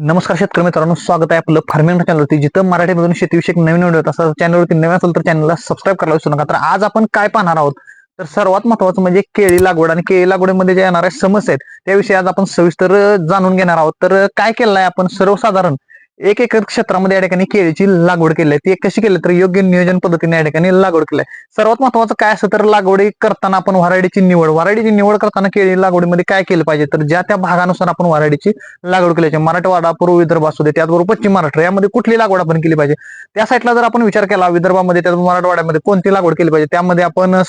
नमस्कार शेतकरी मित्रांनो स्वागत आहे आपलं फार्मिंग चॅनलवरती जिथं मराठीमधून शेतीविषयक नवीन व्हिडिओ असतात चॅनलवरती नवीन असेल तर चॅनलला सबस्क्राईब करायला विसरू नका. तर आज आपण काय पाहणार आहोत? तर सर्वात महत्वाचं म्हणजे केळी लागवड. आणि केळी लागवडीमध्ये ज्या येणाऱ्या समस्या आहेत त्याविषयी आज आपण सविस्तर जाणून घेणार आहोत. तर काय केलं आहे आपण? सर्वसाधारण एक एकर क्षेत्रामध्ये या ठिकाणी केळीची लागवड केली आहे. ती कशी केली तर योग्य नियोजन पद्धतीने या ठिकाणी लागवड केली आहे. सर्वात महत्वाचं काय असतं तर लागवडी करताना आपण व्हरायटीची निवड व्हरायटीची निवड करताना केळी लागवडीमध्ये काय केलं पाहिजे? तर ज्या त्या भागानुसार आपण व्हरायटीची लागवड केली पाहिजे. मराठवाडा पूर्व विदर्भ असू दे त्याचबरोबर पश्चिम महाराष्ट्र यामध्ये कुठली लागवड आपण केली पाहिजे? त्या साईडला जर आपण विचार केला विदर्भामध्ये त्याचबरोबर मराठवाड्यामध्ये कोणती लागवड केली पाहिजे? त्यामध्ये आपण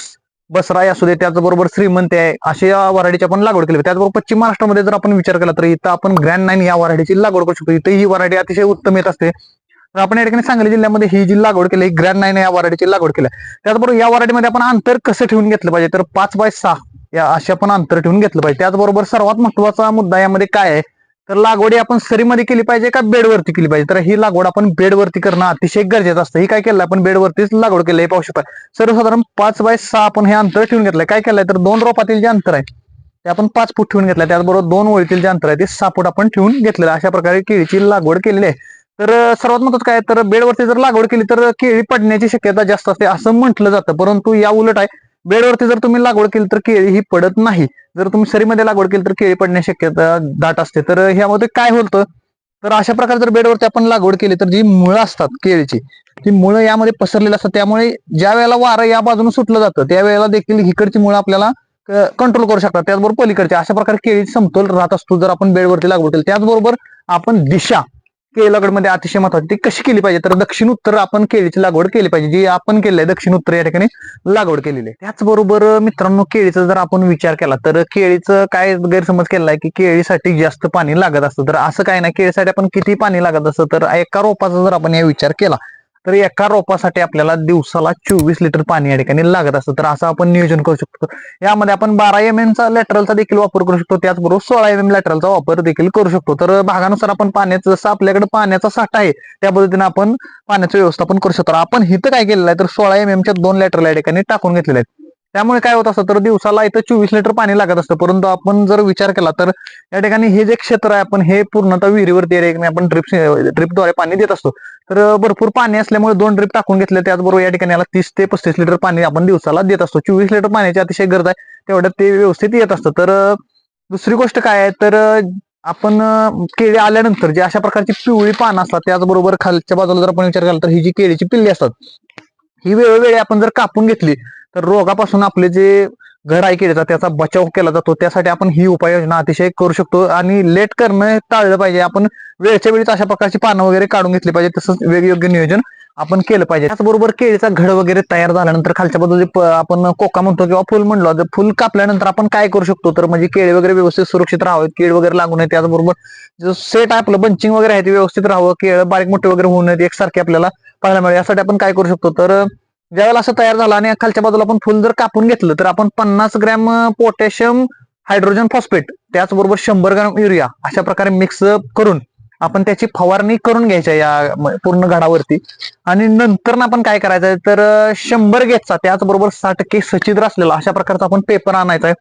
बसराई असू दे त्याचबरोबर श्रीमंती आहे अशा व्हरायटीची आपण लागवड केली त्याचबरोबर पश्चिम महाराष्ट्रामध्ये जर आपण विचार केला तर इथं आपण ग्रँड नाईन या वराडीची लागवड करू शकतो. इथं ही वराडी अतिशय उत्तम येत असते. तर आपण या ठिकाणी सांगली जिल्ह्यामध्ये ही जी लागवड केली ग्रँड नाईन या वराडीची लागवड केली. आहे. त्याचबरोबर या वराडीमध्ये आपण अंतर कसं ठेवून घेतलं पाहिजे? तर पाच बाय सहा या अशा आपण अंतर ठेवून घेतलं पाहिजे. त्याचबरोबर सर्वात महत्त्वाचा मुद्दा यामध्ये काय आहे? तर लागवडी आपण सरीमध्ये केली पाहिजे का बेडवरती केली पाहिजे? तर ही लागवड आपण बेडवरती करणं अतिशय गरजेचं असतं. ही काय केलं आपण? बेडवरतीच लागवड केलं हे पाहू शकता. सर्वसाधारण पाच बाय सहा आपण हे अंतर ठेवून घेतलंय. काय केलंय? तर दोन रोपातील जे अंतर आहे ते आपण पाच फूट ठेवून घेतलंय. त्याचबरोबर दोन ओळीतील जे अंतर आहे ते सहा फूट आपण ठेवून घेतलेलं अशा प्रकारे केळीची लागवड केलेली आहे. तर सर्वात महत्वाचं काय तर बेडवरती जर लागवड केली तर केळी पडण्याची शक्यता जास्त असते असं म्हटलं जातं. परंतु या उलट आहे बेडवरती जर तुम्ही लागवड केली तर केळी ही पडत नाही. जर तुम्ही सरीमध्ये लागवड केली तर केळी पडण्याची शक्यता दाट असते. तर ह्यामध्ये काय होतं? तर अशा प्रकारे जर बेडवरती आपण लागवड केली तर जी मुळं असतात केळीची ती मुळं यामध्ये पसरलेली असतात. त्यामुळे ज्या वेळेला वारं या बाजूने सुटलं जातं त्यावेळेला देखील हिकडची मुळं आपल्याला कंट्रोल करू शकतात. त्याचबरोबर पलीकडची अशा प्रकारे केळी समतोल राहत असतो जर आपण बेडवरती लागवड केली. त्याचबरोबर आपण दिशा केळी लागवडमध्ये अतिशय महत्वाची. ती कशी केली पाहिजे? तर दक्षिण उत्तर आपण केळीची लागवड केली पाहिजे. जी आपण केली आहे दक्षिण उत्तर या ठिकाणी लागवड केलेली आहे. त्याचबरोबर मित्रांनो केळीचा जर आपण विचार केला तर केळीचं काय गैरसमज केला आहे की केळीसाठी जास्त पाणी लागत असतं. तर असं काय नाही केळीसाठी आपण किती पाणी लागत असतं? तर एका रोपाचा जर आपण या विचार केला तर एका रोपासाठी आपल्याला दिवसाला चोवीस लिटर पाणी या ठिकाणी लागत असतं. तर असं आपण नियोजन करू शकतो. यामध्ये आपण बारा एम एमचा लॅटरलचा देखील वापर करू शकतो. त्याचबरोबर सोळा एम एम लॅटरलचा वापर देखील करू शकतो. तर भागानुसार आपण पाण्याचं जसं आपल्याकडे पाण्याचा साठा आहे त्या पद्धतीने आपण पाण्याचं व्यवस्थापन करू शकतो. आपण इथं काय केलेलं आहे तर सोळा एम एमच्या दोन लॅटरल या ठिकाणी टाकून घेतलेले आहेत. त्यामुळे काय होत असतं तर दिवसाला इथं चोवीस लिटर पाणी लागत असतं. परंतु आपण जर विचार केला तर या ठिकाणी हे जे क्षेत्र आहे आपण हे पूर्णतः विहिरीवरती या आपण ड्रिप ड्रिपद्वारे पाणी देत असतो. तर भरपूर पाणी असल्यामुळे दोन ड्रिप टाकून घेतले त्याचबरोबर या ठिकाणी याला तीस ते पस्तीस लिटर पाणी आपण दिवसाला देत असतो. चोवीस लिटर पाण्याची अतिशय गरज आहे तेवढ्यात ते व्यवस्थित येत असतं. तर दुसरी गोष्ट काय आहे तर आपण केळी आल्यानंतर जे अशा प्रकारची पिवळी पानं असतात त्याचबरोबर खालच्या बाजूला जर आपण विचार केला तर ही जी केळीची पिल्ली असतात ही वेळोवेळी आपण जर कापून घेतली तर रोगापासून आपले जे घर आहे केळीचा त्याचा बचाव केला जातो. त्यासाठी आपण ही उपाययोजना अतिशय करू शकतो. आणि लेट करणं टाळलं पाहिजे. आपण वेळच्या वेळीच अशा प्रकारची पानं वगैरे काढून घेतली पाहिजे. तसंच वेगयोग्य नियोजन आपण केलं पाहिजे. त्याचबरोबर केळीचा घड वगैरे तयार झाल्यानंतर खालच्या बाजूला जे आपण कोका म्हणतो किंवा फुल म्हणलो तर फुल कापल्यानंतर आपण काय करू शकतो? तर म्हणजे केळी वगैरे व्यवस्थित सुरक्षित राहावेत कीड वगैरे लागू नये. त्याचबरोबर जो सेट आहे आपलं बंचिंग वगैरे आहे ते व्यवस्थित राहावं. केळ बारीक मोठे वगैरे होऊ नयेत एकसारखे आपल्याला पाहायला मिळेल. यासाठी आपण काय करू शकतो? तर ज्यावेळेला असं तयार झालं आणि खालच्या बाजूला आपण फुल जर कापून घेतलं तर आपण पन्नास ग्रॅम पोटॅशियम हायड्रोजन फॉस्फेट त्याचबरोबर शंभर ग्रॅम युरिया अशा प्रकारे मिक्स करून आपण त्याची फवारणी करून घ्यायच्या या पूर्ण घडावरती. आणि नंतर ना आपण काय करायचं आहे तर शंभर गेटचा त्याचबरोबर साठ टक्के सचिद्र असलेला अशा प्रकारचा आपण पेपर आणायचा आहे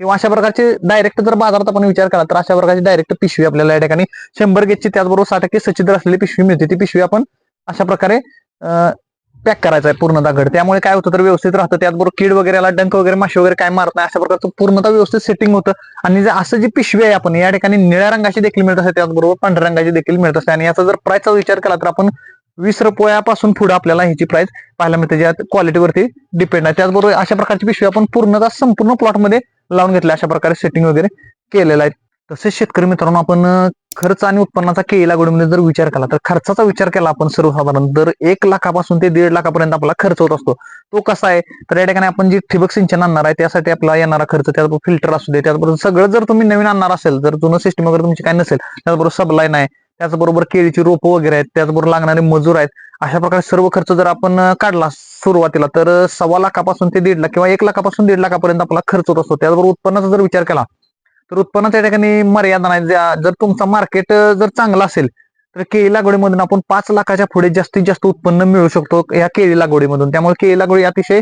किंवा अशा प्रकारचे डायरेक्ट जर बाजारात आपण विचार केला तर अशा प्रकारची डायरेक्ट पिशवी आपल्याला या ठिकाणी शंभर गेटची त्याचबरोबर साठ टक्के सचिद्र असलेली पिशवी मिळते. ती पिशवी आपण अशा प्रकारे पॅक करायचा आहे पूर्णतः घड. त्यामुळे काय होतं तर व्यवस्थित राहतं. त्याचबरोबर कीड वगैरे आला डंक वगैरे माशी वगैरे काय मारत नाही. अशा प्रकारचं पूर्णतः व्यवस्थित सेटिंग होतं. आणि जे असं जी पिशवी आहे आपण या ठिकाणी निळ्या रंगाची देखील मिळत असते त्याचबरोबर पांढऱ्या रंगाची देखील मिळत असते. आणि याचा जर प्राईसचा विचार केला तर आपण वीस रुपयापासून पुढे आपल्याला ह्याची प्राइस पाहायला मिळते ज्या क्वालिटीवरती डिपेंड आहे. त्याचबरोबर अशा प्रकारची पिशवी आपण पूर्णतः संपूर्ण प्लॉटमध्ये लावून घेतल्या अशा प्रकारे सेटिंग वगैरे केलेलं आहे. तसेच शेतकरी मित्रांनो आपण खर्च आणि उत्पन्नाचा केळी लागवडीमध्ये जर विचार केला तर खर्चाचा विचार केला आपण सर्वसाधारण तर एक लाखापासून ते दीड लाखापर्यंत आपला खर्च होत असतो. तो कसा आहे? तर या ठिकाणी आपण जी ठिबक सिंचन आणणार आहे त्यासाठी आपला येणारा खर्च त्याचबरोबर फिल्टर असू दे त्याचबरोबर सगळं जर तुम्ही नवीन आणणार असेल जर जुनं सिस्टम वगैरे तुमची काय नसेल त्याचबरोबर सबलाईन आहे त्याचबरोबर केळीची रोपं वगैरे आहेत त्याचबरोबर लागणारे मजूर आहेत अशा प्रकारे सर्व खर्च जर आपण काढला सुरुवातीला तर सव्वा लाखापासून ते दीड लाख किंवा एक लाखापासून दीड लाखापर्यंत आपला खर्च होत असतो. त्याचबरोबर उत्पन्नाचा जर विचार केला तर उत्पन्नाच्या ठिकाणी मर्यादा नाही. जर तुमचा मार्केट जर चांगला असेल तर केळी लागवडीमधून आपण पाच लाखाच्या पुढे जास्तीत जास्त उत्पन्न मिळू शकतो या केळी लागवडीमधून. त्यामुळे केळी लागवडी अतिशय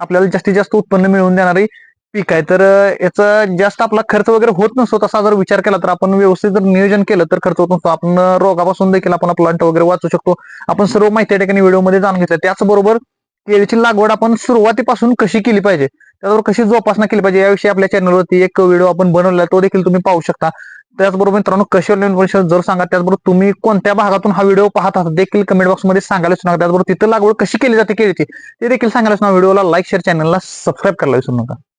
आपल्याला जास्तीत जास्त उत्पन्न मिळवून देणारी पीक आहे. तर याचा जास्त आपला खर्च वगैरे होत नसतो तसा जर विचार केला तर आपण व्यवस्थित जर नियोजन केलं तर खर्च होत नसतो. आपण रोगापासून देखील आपण प्लांट वगैरे वाचू शकतो. आपण सर्व माहिती या ठिकाणी व्हिडिओमध्ये जाणून घेतलं. त्याचबरोबर केळीची लागवड आपण सुरुवातीपासून कशी केली पाहिजे? त्याबरोबर कशी जोपासना केली पाहिजे? याविषयी आपल्या चॅनलवरती एक व्हिडिओ आपण बनवला तो देखील तुम्ही पाहू शकता. त्याचबरोबर मित्रांनो कशी इन्फॉर्मेशन जर सांगा त्याचबरोबर तुम्ही कोणत्या भागातून हा व्हिडिओ पाहत आहात देखील कमेंट बॉक्समध्ये सांगायला सुना नका. त्याचबरोबर तिथं लागवड कशी केली जाते केळीची ते देखील सांगायला विसरू व्हिडिओला लाईक शेअर चॅनलला सबस्क्राईब करायला विसरू नका.